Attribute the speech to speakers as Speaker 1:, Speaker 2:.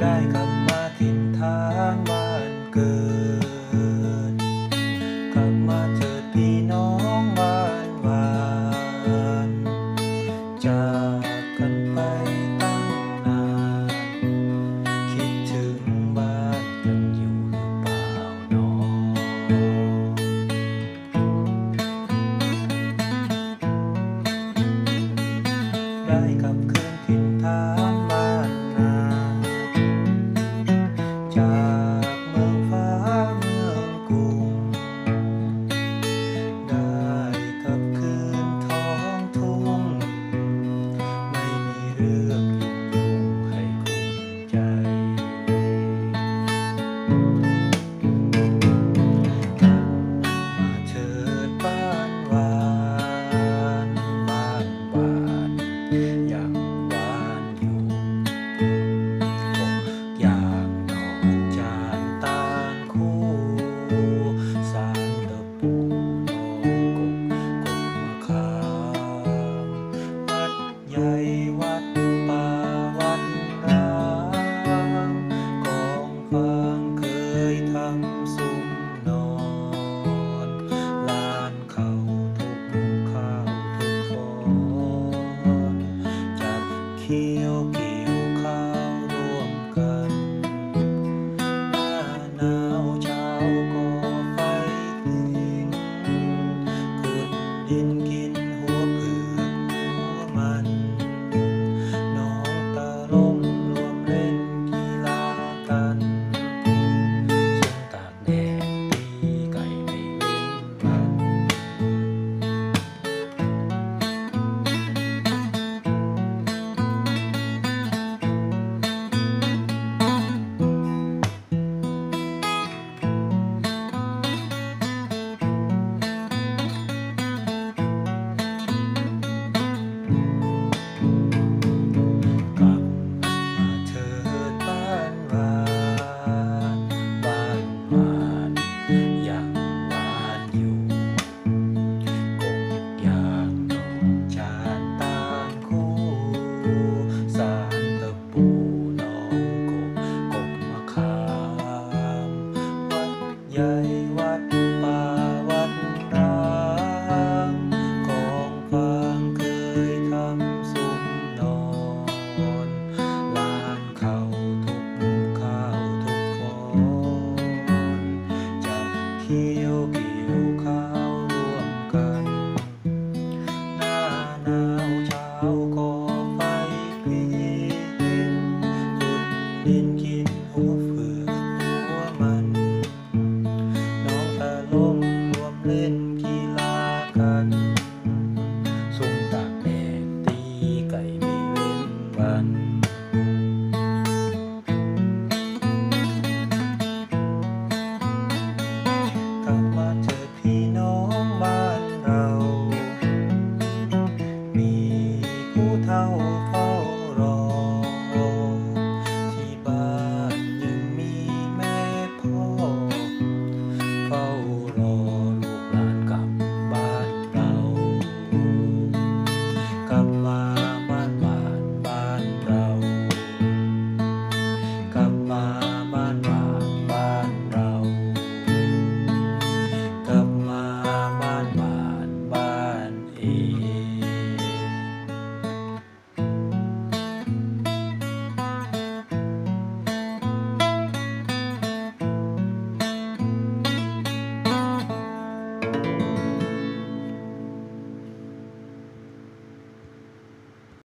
Speaker 1: ได้กลับมาถิ่นฐานบ้านเกิด กลับมาเถิดพี่น้องบ้านวานจากกันไปตั้งนาน คิดถึงบ้านกันอยู่หรือเปล่าหนอได้กลับคืนถิ่นฐาน ดินกินหัวเฟือกหัวมัน น้องตาลมรวมเล่นกีฬากันสุ่มตากแดดตีไก่ไม่เว้นวันกลับมาเจอพี่น้องบ้านเรา มีผู้เท่า